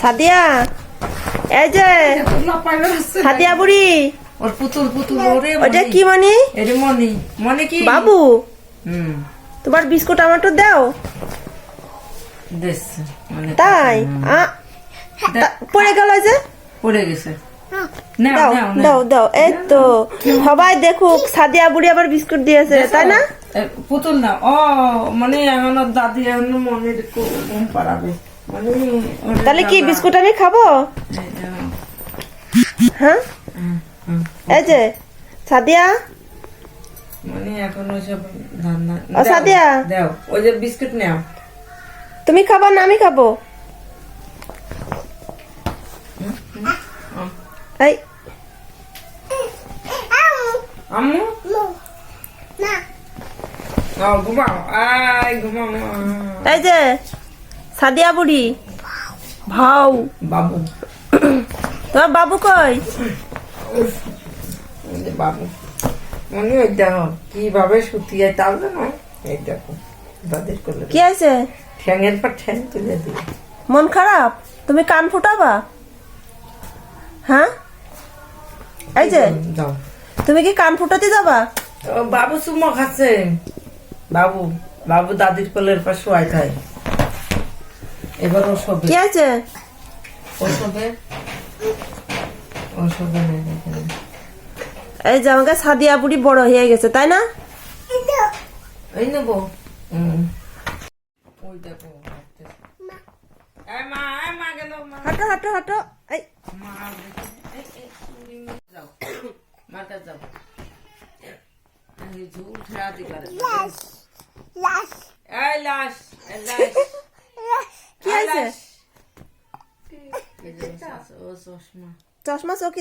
সাদিয়া এই যে সাদিয়া বুড়ি। ওর পুতুল পুতুল ওরে ওটা কি মানে এরে মনি মনে কি? বাবু। হুম। তোমার বিস্কুট আমারটা দাও। দেখছে মানে তাই? তা- পড়ে গেল যে? পড়ে গেছে। দাও দাও দাও এই তো। সবাই দেখুক সাদিয়া বুড়ি আবার বিস্কুট দিয়েছে তাই না? পুতুল না ও মানে এখন দাদি এখন মনে পাড়াবে? মানে তাহলে কি বিস্কুট আমি খাব? হ্যাঁ। এই যে সাদিয়া? মানে এখন ওইসব ও, সাদিয়া। দাও। ওই যে বিস্কুট নাও। তুমি খাবা না আমি খাব? এই। আম্মু? ও ঘুমাও। আই ঘুমাও এই যে সাদিয়া বুড়ি। ভাও। বাবু। তোমার বাবু কই? বাবু। মনে ওই দেখো কীভাবে শুতিয়ে তাহলে না এই দেখো দাদির করলে কি আছে ঠ্যাঙের পর ঠ্যাং তুলে দিই মন খারাপ? তুমি কান ফুটাবা? হ্যাঁ? এই যে তুমি কি কান ফুটাতে যাবা? বাবু চুমো খাচ্ছে বাবু বাবু দাদির কোলের পর শোয়াই খায়। এবার ও শোবে কি আছে? ও শোবে ও এখানে। এই যে আমাকে সাদিয়া বুড়ি বড় হয়ে গেছে তাই না? এই নেব। ওই দেখো হাঁটো হাঁটো হাঁটো। এই। মা দেখে, এই, এই, তুমি যাও মার কাছে যাও এই ঝুল দি পারে এই লাশ এই লাশ। কি আছে এই যে, ও চশমা। চশমা চোখে